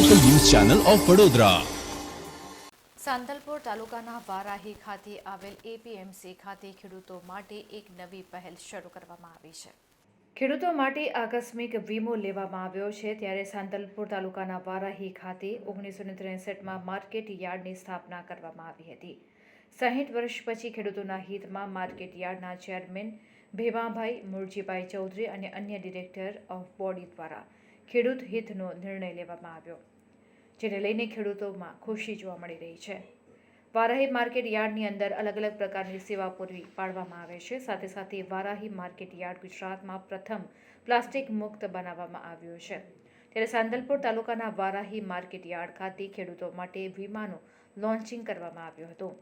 Channel of Vadodara. Santalpur તાલુકાના વારાહી ખાતે આવેલ એપીએમસી ખાતે ખેડૂતો માટે એક નવી પહેલ શરૂ કરવામાં આવી છે. ખેડૂતો માટે આકસ્મિક વીમો લેવામાં આવ્યો છે ત્યારે સાંતલપુર તાલુકાના વારાહી ખાતે ઓગણીસો ને ત્રેસઠમાં માર્કેટ યાર્ડની સ્થાપના કરવામાં આવી હતી. સાહીઠ વર્ષ પછી ખેડૂતોના હિતમાં માર્કેટ યાર્ડના ચેરમેન ભેમાભાઈ મુરજીભાઈ ચૌધરી અને અન્ય ડિરેક્ટર ઓફ બોડી દ્વારા ખેડૂત હિતનો નિર્ણય લેવામાં આવ્યો. જેને લઈને ખેડૂતોમાં ખુશી જોવા મળી રહી છે. વારાહી માર્કેટ યાર્ડની અંદર અલગ અલગ પ્રકારની સેવા પૂરી પાડવામાં આવે છે. સાથે સાથે વારાહી માર્કેટ યાર્ડ ગુજરાતમાં પ્રથમ પ્લાસ્ટિક મુક્ત બનાવવામાં આવ્યું છે. ત્યારે સાંદલપુર તાલુકાના વારાહી માર્કેટ યાર્ડ ખાતે ખેડૂતો માટે વીમાનું લોન્ચિંગ કરવામાં આવ્યું હતું.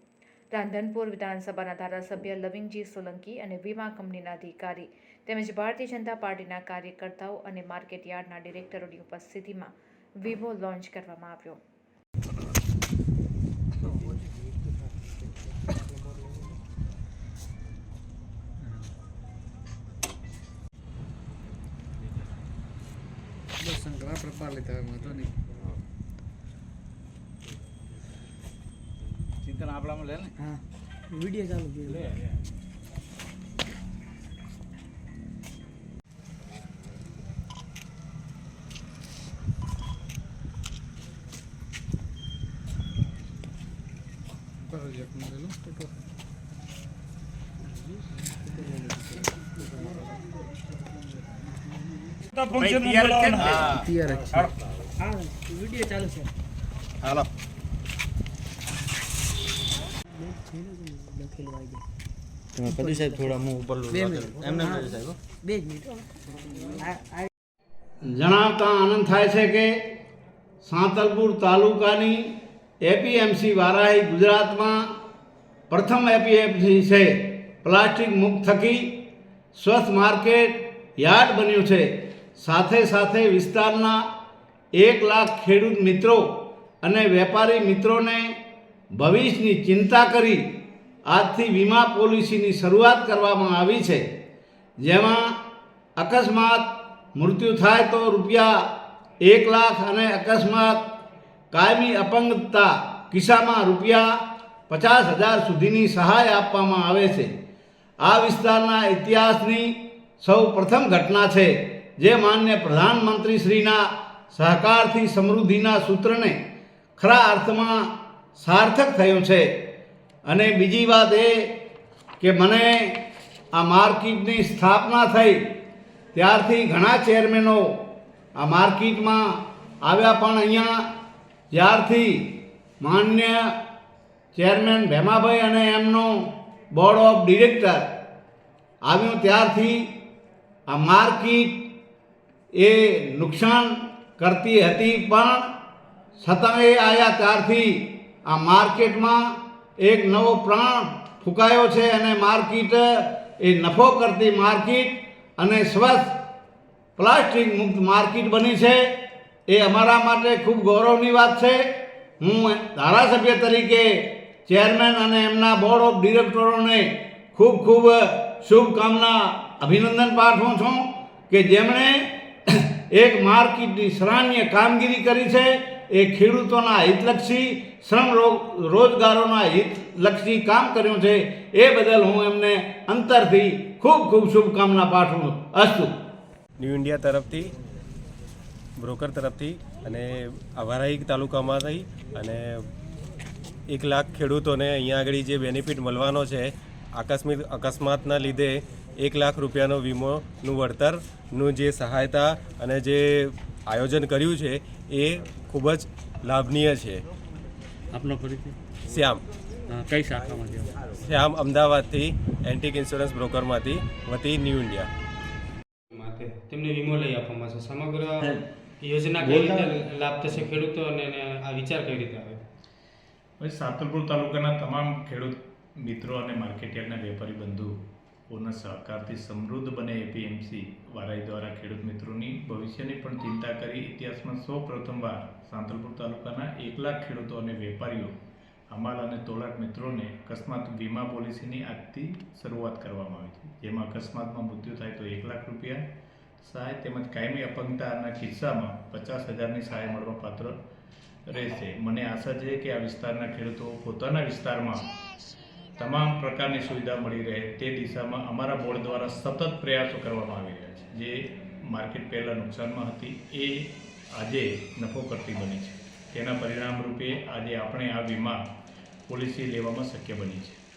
રાંધનપુર વિધાનસભાના ધારાસભ્ય લવિંગજી સોલંકી અને વીમા કંપનીના અધિકારી તેમજ ભારતીય જનતા પાર્ટીના કાર્યકર્તાઓ અને માર્કેટ યાર્ડના ડિરેક્ટરોની ઉપસ્થિતિમાં વીમો લોન્ચ કરવામાં આવ્યો. દર્શન પ્રકાર લેતા હોય વાંધો નહીં. ચિંતન આપણામાં લે ને? હા. વીડિયો ચાલુ લે કર્યો ફરજિયાત મળેલો ફોટો હા તૈયાર જ છે હા વીડિયો ચાલુ છે હાલો લખેલું આવી જાય તમે કદી સાહેબ થોડા મું ઉપર એમને સાહેબ બે જ મિનિટ આ આ જણાવતા આનંદ થાય છે કે સાંતલપુર તાલુકાની એપીએમસી વારાહી ગુજરાતમાં પ્રથમ એપીએમસી છે. પ્લાસ્ટિક મુક્ત થકી સ્વચ્છ માર્કેટ યાર્ડ બન્યું છે. સાથે સાથે વિસ્તારના એક લાખ ખેડૂત મિત્રો અને વેપારી મિત્રોને ભવિષ્યની ચિંતા કરી આજથી વીમા પોલિસીની શરૂઆત કરવામાં આવી છે. જેમાં અકસ્માત મૃત્યુ થાય તો રૂપિયા એક લાખ અને અકસ્માત કાયમી અપંગતા કિસ્સામાં રૂપિયા પચાસ હજાર સુધીની સહાય આપવામાં આવે છે. આ વિસ્તારના ઇતિહાસની સૌ પ્રથમ ઘટના છે, જે માન્ય પ્રધાનમંત્રીશ્રીના સહકારથી સમૃદ્ધિના સૂત્રને ખરા અર્થમાં સાર્થક થયું છે. અને બીજી વાત એ કે મને આ માર્કેટની સ્થાપના થઈ, ત્યારથી ઘણા ચેરમેનો આ માર્કેટમાં આવ્યા પણ અહીંયા જ્યારથી માન્ય ચેરમેન ભેમાભાઈ અને એમનો બોર્ડ ઓફ ડિરેક્ટર આવ્યું ત્યારથી આ માર્કેટ એ નુકસાન કરતી હતી, પણ છતાં એ આવ્યા ત્યારથી આ માર્કેટમાં એક નવો પ્રાણ ફૂંકાયો છે અને માર્કેટ એ નફો કરતી માર્કેટ અને સ્વસ્થ પ્લાસ્ટિક મુક્ત માર્કેટ બની છે. એ અમારા માટે ખૂબ ગૌરવની વાત છે. હું ધારાસભ્ય તરીકે ચેરમેન અને એમના બોર્ડ ઓફ ડિરેક્ટરોને ખૂબ ખૂબ શુભકામના, અભિનંદન પાઠવું છું કે જેમણે એક માર્કેટની સરાહનીય કામગીરી કરી છે. એ ખેડૂતોના હિતલક્ષી, શ્રમ રોજગારોના હિતલક્ષી કામ કર્યું છે. એ બદલ હું એમને અંતરથી ખૂબ ખૂબ શુભકામના પાઠવું અસ્તુ. ન્યૂ ઇન્ડિયા તરફથી બ્રોકર તરફથી અને અવારાઈ તાલુકામાંથી અને એક લાખ ખેડૂતોને અહીંયા આગળ જે બેનિફિટ મળવાનો છે આકસ્મિક અકસ્માતના લીધે એક લાખ રૂપિયાનો વીમોનું વળતરનું જે સહાયતા અને જે આયોજન કર્યું છે એ ખૂબ જ લાભનીય છે. આપનો પરિચય? શ્યામ. કઈ શાખામાં શ્યામ અમદાવાદથી એન્ટિક ઇન્સ્યોરન્સ બ્રોકરમાંથી વતી ન્યૂ ઇન્ડિયા. માટે તેમને વીમો લઈ આપવામાં છે. સમગ્ર યોજના કઈ રીતે લાભ થશે ખેડૂતોને અને આ વિચાર કઈ રીતે આવે? હવે સાતલપુર તાલુકાના તમામ ખેડૂત મિત્રો અને માર્કેટયાર્ડના વેપારી બંધુઓના સહકારથી સમૃદ્ધ બને એપીએમસી વારાઈ દ્વારા ખેડૂત મિત્રોની ભવિષ્યની પણ ચિંતા કરી ઇતિહાસમાં સૌ પ્રથમવાર સાંતલપુર તાલુકાના એક લાખ ખેડૂતો અને વેપારીઓ હમાલ અને તોલાટ મિત્રોને અકસ્માત વીમા પોલિસીની આજથી શરૂઆત કરવામાં આવી છે. જેમાં અકસ્માતમાં મૃત્યુ થાય તો એક લાખ રૂપિયા સહાય તેમજ કાયમી અપંગતાના કિસ્સામાં પચાસ હજારની સહાય મળવા પાત્ર રહેશે. મને આશા છે કે આ વિસ્તારના ખેડૂતો પોતાના વિસ્તારમાં તમામ પ્રકારની સુવિધા મળી રહે તે દિશામાં અમારા બોર્ડ દ્વારા સતત પ્રયાસો કરવામાં આવી રહ્યા છે. જે માર્કેટ પહેલાં નુકસાનમાં હતી, એ આજે નફો કરતી બની છે. તેના પરિણામ રૂપે આજે આપણે આ વીમા પોલિસી લેવામાં શક્ય બની છે.